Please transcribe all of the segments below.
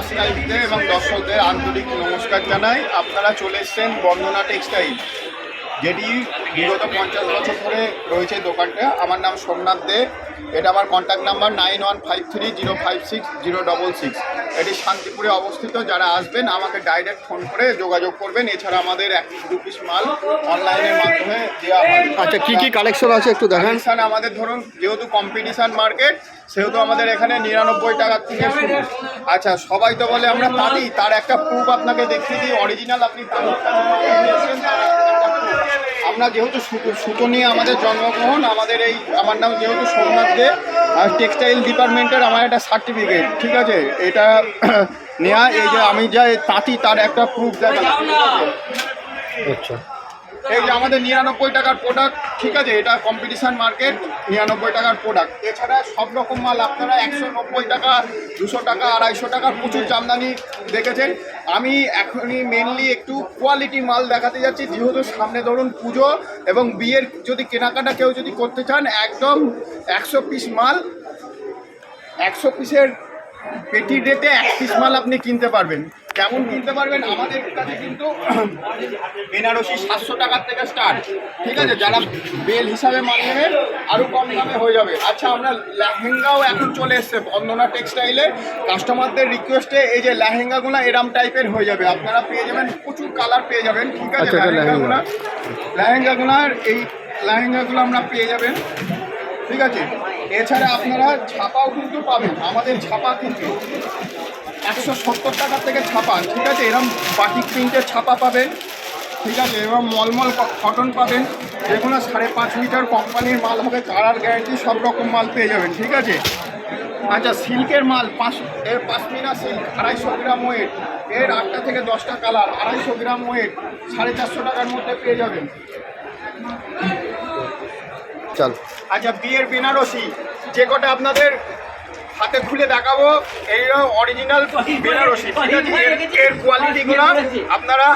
সাবস্ক্রাইবদের এবং দর্শকদের আন্তরিক নমস্কার জানাই। আপনারা চলে এসছেন বর্ণনা টেক্সটাইল। যেটি বিগত পঞ্চাশ বছর ধরে রয়েছে দোকানটা। আমার নাম সোমনাথ দে। এটা আমার contact number nine one five three zero five six zero double six এটি শান্তিপুরে অবস্থিত। যারা আসবেন আমাকে ডাইরেক্ট ফোন করে যোগাযোগ করবেন। এছাড়া আমাদের এক দু পিস মাল অনলাইনের মাধ্যমে দেওয়া হয়। আচ্ছা কি কি কালেকশন আছে একটু দেখান? কম্পিটিশন আমাদের ধরুন যেহেতু কম্পিটিশান মার্কেট সেহেতু আমাদের এখানে নিরানব্বই টাকার থেকে শুরু। আচ্ছা সবাই তো বলে আমরা তাঁতি তার একটা প্রুফ আপনাকে দেখিয়ে দিই। অরিজিনাল আপনি তাঁতির কাছে নিয়েছেন, তার একটা proof। আমরা যেহেতু সুতো নিয়ে আমাদের জন্মগ্রহণ, আমাদের এই, আমার নাম যেহেতু সোমনাথ দে, আর টেক্সটাইল ডিপার্টমেন্টের আমার একটা সার্টিফিকেট, ঠিক আছে? এটা নেওয়া এই যে আমি যা তাঁতি, তার একটা প্রুফ দেখা আচ্ছা। এই যে আমাদের নিরানব্বই টাকার প্রোডাক্ট ঠিক আছে, এটা কম্পিটিশন মার্কেট নিরানব্বই টাকার প্রোডাক্ট এছাড়া সব রকম মাল আপনারা একশো নব্বই টাকা, দুশো টাকা, আড়াইশো টাকার প্রচুর জামদানি দেখেছেন। আমি এখনই মেনলি একটু কোয়ালিটি মাল দেখাতে যাচ্ছি, যেহেতু সামনে ধরুন পুজো এবং বিয়ের যদি কেনাকাটা কেউ যদি করতে চান, একদম একশো পিস মাল, একশো পিসের পেটি রেটে এক পিস মাল আপনি কিনতে পারবেন। কেমন কিনতে পারবেন আমাদের কাছে কিন্তু বেনারসি সাতশো টাকার থেকে স্টার্ট ঠিক আছে যারা বেল হিসাবে মাল নেবেন আরও কম দামে হয়ে যাবে। আচ্ছা আমরা লেহেঙ্গাও এখন চলে এসছে বন্দনা টেক্সটাইলে। কাস্টমারদের রিকোয়েস্টে এই যে লেহেঙ্গাগুলো এরম টাইপের হয়ে যাবে। আপনারা পেয়ে যাবেন প্রচুর কালার পেয়ে যাবেন। ঠিক আছে আচ্ছা, লেহেঙ্গাগুলো লেহেঙ্গাগুলোর এই লেহেঙ্গাগুলো আমরা পেয়ে যাবেন। ঠিক আছে এছাড়া আপনারা ছাপাও কিন্তু পাবেন। আমাদের ছাপা কিন্তু একশো সত্তর টাকা থেকে ছাপা ঠিক আছে? এরকম বাটিক প্রিন্টের ছাপা পাবেন ঠিক আছে? এবং মলমল কটন পাবেন যেগুলো সাড়ে পাঁচ মিটার কোম্পানির মাল হবে কালার গ্যারান্টি সব রকম মাল পেয়ে যাবেন ঠিক আছে? আচ্ছা সিল্কের মাল পাঁচ এর পাঁচমিনা সিল্ক আড়াইশো গ্রাম ওয়েট এর আটটা থেকে দশটা কালার আড়াইশো গ্রাম ওয়েট সাড়ে চারশো টাকার মধ্যে পেয়ে যাবেন। চল। আচ্ছা বিয়ের বেনারসি যে কটা আপনাদের হাতে খুলে দেখাবো এই অরিজিনাল বেনারসি ঠিক আছে? এর- এর কোয়ালিটিগুলো আপনারা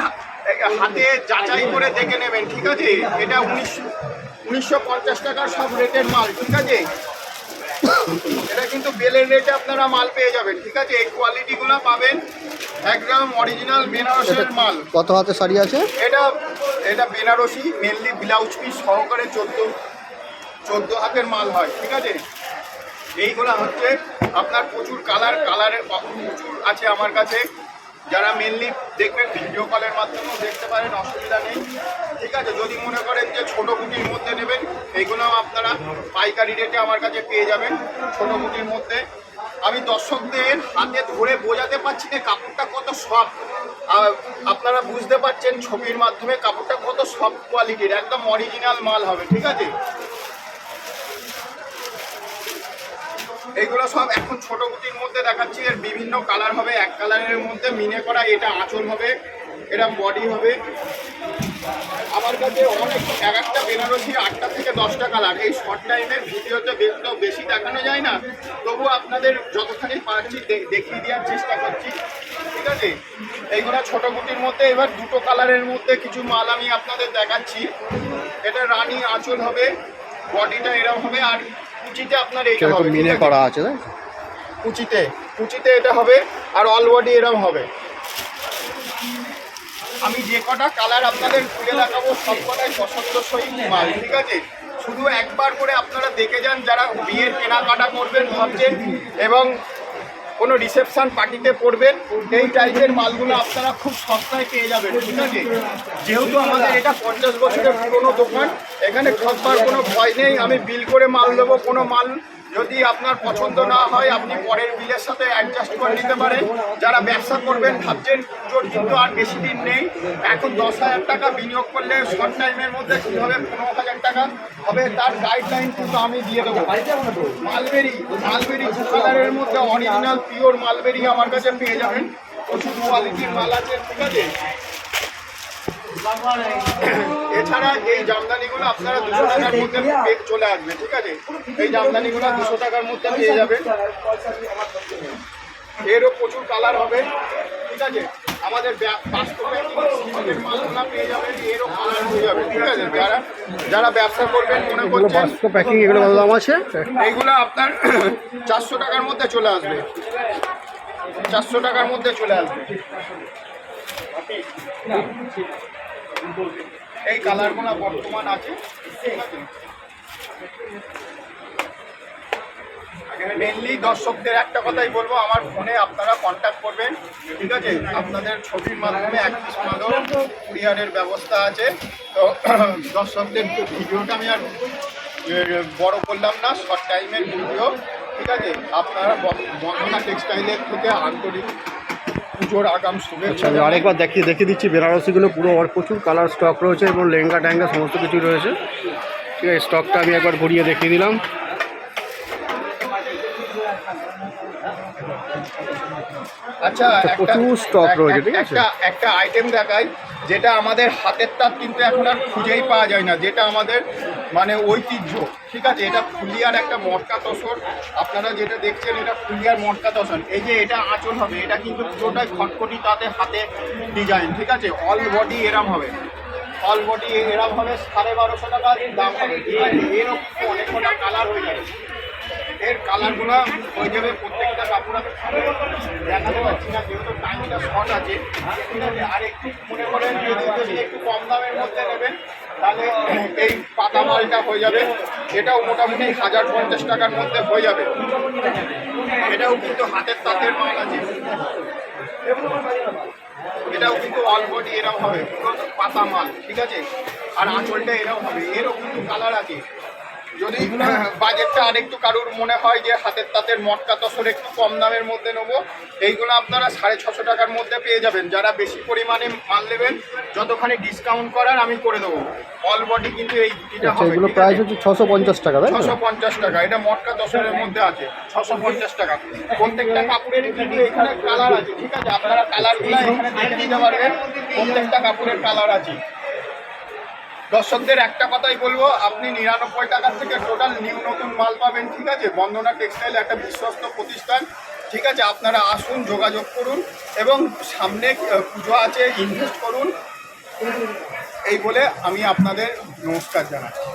হাতে যাচাই করে দেখে নেবেন ঠিক আছে? এটা উনিশশো উনিশশো পঞ্চাশ টাকার সব রেটের মাল ঠিক আছে? এটা কিন্তু বেলের রেটে আপনারা মাল পেয়ে যাবেন ঠিক আছে? এই কোয়ালিটিগুলো পাবেন একদম অরিজিনাল বেনারসের মাল। কত হাতে শাড়ি আছে? এটা এটা বেনারসি মেনলি ব্লাউজ পিস সহকারে চোদ্দ চোদ্দ হাতের মাল হয় ঠিক আছে? এইগুলো হচ্ছে আপনার প্রচুর কালার কালারের প্রচুর আছে আমার কাছে। যারা মেনলি দেখবেন ভিডিও কলের মাধ্যমেও দেখতে পারেন, অসুবিধা নেই। ঠিক আছে? যদি মনে করেন যে ছোটো কুটির মধ্যে নেবেন, এইগুলো আপনারা পাইকারি রেটে আমার কাছে পেয়ে যাবেন, ছোটো কুটির মধ্যে। আমি দর্শকদের হাতে ধরে বোঝাতে পারছি না কাপড়টা কত সফট আপনারা বুঝতে পারছেন ছবির মাধ্যমে কাপড়টা কত সফট কোয়ালিটির একদম অরিজিনাল মাল হবে, ঠিক আছে? এইগুলো সব এখন ছোট গুটির মধ্যে দেখাচ্ছি। এর বিভিন্ন কালার হবে। এক কালারের মধ্যে মিনে করা এটা আঁচল হবে, এটা বডি হবে। আমার কাছে অনেক, এক একটা বেনারসি আটটা থেকে দশটা কালার। এই শর্ট টাইমের ভিডিওতে বেশি দেখানো যায় না। তবু আপনাদের যতখানি পারছি দেখিয়ে দেওয়ার চেষ্টা করছি। ঠিক আছে? এইগুলো ছোট গুটির মধ্যে, এবার দুটো কালারের মধ্যে কিছু মাল আমি আপনাদের দেখাচ্ছি। এটা রানী আঁচল হবে, বডিটা এরকম হবে। আর কুচিতে আপনার এইটা হবে মিনে করা আছে তাই? কুচিতে কুচিতে এটা হবে আর অল বডি এরকম হবে। আমি যে কটা কালার আপনাদের খুলে দেখাবো সব কটাই পছন্দসই মাল ঠিক আছে? শুধু একবার করে আপনারা দেখে যান যারা বিয়ের কেনাকাটা করবেন ভাবছেন এবং কোনো রিসেপশন পার্টিতে পড়বেন। এই টাইপের মালগুলো আপনারা খুব সস্তায় পেয়ে যাবেন, ঠিক আছে? যেহেতু আমাদের এটা পঞ্চাশ বছরের পুরোনো দোকান, এখানে ঠকবার কোনো ভয় নেই। আমি বিল করে মাল দেবো কোনো মাল যদি আপনার পছন্দ না হয়, আপনি পরের বিলের সাথে অ্যাডজাস্ট করে নিতে পারেন। যারা ব্যবসা করবেন, ভাবছেন পুজোর কিন্তু আর বেশি দিন নেই। এখন দশ হাজার টাকা বিনিয়োগ করলে শর্ট টাইমের মধ্যে কীভাবে পনেরো হাজার টাকা হবে। তার গাইডলাইন কিন্তু আমি দিয়ে দেবো। মালবেরি মালবেরি দু কালারের মধ্যে অরিজিনাল পিওর মালবেরি আমার কাছে পেয়ে যাবেন। প্রচুর কোয়ালিটির মাল আছে, ঠিক আছে? এছাড়া এই জামদানিগুলো আপনারা দুশো টাকার মধ্যে পেয়ে চলে আসবে ঠিক আছে? এই জামদানিগুলো দুশো টাকার মধ্যে পেয়ে যাবেন। এরও প্রচুর কালার হবে ঠিক আছে? আমাদের হয়ে যাবে যারা যারা ব্যবসা করবেন মনে করছেন বাস্তব প্যাকিং এগুলো কত দাম আছে? এইগুলো আপনার চারশো টাকার মধ্যে চলে আসবে। চারশো টাকার মধ্যে চলে আসবে। এই কালারগুলো বর্তমান আছে। মেনলি দর্শকদের একটা কথাই বলব, আমার ফোনে আপনারা কন্ট্যাক্ট করবেন, ঠিক আছে? আপনাদের ছবির মাধ্যমে এক পিস কুরিয়ারের ব্যবস্থা আছে। তো দর্শকদের ভিডিওটা আমি আর বড় করলাম না শর্ট টাইমের ভিডিও, ঠিক আছে? আপনারা বন্দনা টেক্সটাইলের থেকে আন্তরিক পুজোর আগাম আচ্ছা শুভেচ্ছা আমি জানাই। আরেকবার দেখিয়ে দেখিয়ে দিচ্ছি বেনারসিগুলো পুরো ওর প্রচুর কালার স্টক রয়েছে এবং লেহেঙ্গা ট্যাঙ্গা সমস্ত কিছু রয়েছে ঠিক আছে স্টকটা আমি একবার ঘুরিয়ে দেখিয়ে দিলাম আচ্ছা প্রচুর stock এক- রয়েছে, ঠিক আছে? একটা একটা আইটেম দেখাই যেটা আমাদের হাতের তাঁত কিন্তু এখন আর খুঁজেই পাওয়া যায় না যেটা আমাদের মানে ঐতিহ্য, ঠিক আছে? এটা ফুলিয়ার একটা মটকা তসর আপনারা যেটা দেখছেন, এটা ফুলিয়ার মটকা তসর এই যে এটা আঁচল হবে, এটা কিন্তু পুরোটাই খটখটি তাতে হাতে ডিজাইন, ঠিক আছে? অল বডি এরম হবে। অল বডি এরম হবে, সাড়ে বারোশো টাকা দাম হবে এরকম অনেক কালার হয়ে যাবে। এর কালারগুলো হয়ে যাবে প্রত্যেকটা কাপড় দেখাতে পারছি না, যেহেতু টাইমটা শর্ট আছে। আর একটু মনে করেন যদি একটু কম দামের মধ্যে নেবেন, তাহলে এই পাতা মালটা হয়ে যাবে। এটাও মোটামুটি হাজার পঞ্চাশ টাকার মধ্যে হয়ে যাবে। এটাও কিন্তু হাতের তাঁতের মাল আছে। এটাও কিন্তু অল বডি এরকম হবে পাতা মাল ঠিক আছে? আর আঁচলটা এরকম হবে, এরও কিন্তু কালার আছে। যদি বাজেটটা আরেকটু কারুর মনে হয় যে হাতের তাঁতের মটকা তসর একটু কম দামের মধ্যে নেব এইগুলো আপনারা সাড়ে ছশো টাকার মধ্যে পেয়ে যাবেন। যারা বেশি পরিমাণে মাল নেবেন যতখানি ডিসকাউন্ট করার আমি করে দেবো। অল বডি কিন্তু এই এটা আচ্ছা হবে এগুলো প্রাইস হচ্ছে ছশো পঞ্চাশ টাকা তাই ছশো পঞ্চাশ টাকা এটা মটকা দশের মধ্যে আছে ছশো পঞ্চাশ টাকা। প্রত্যেকটা কাপড়ের কিন্তু এখানে কালার আছে ঠিক আছে? আপনারা কালারগুলো এখানে দেখে নিতে পারবেন প্রত্যেকটা কাপড়ের কালার আছে। দর্শকদের একটা কথাই বলব, আপনি নিরানব্বই টাকার থেকে টোটাল নিউ নতুন মাল পাবেন, ঠিক আছে? বন্দনা টেক্সটাইল একটা বিশ্বস্ত প্রতিষ্ঠান, ঠিক আছে? আপনারা আসুন, যোগাযোগ করুন এবং সামনে পুজো আছে ইনভেস্ট করুন। এই বলে আমি আপনাদের নমস্কার জানাচ্ছি।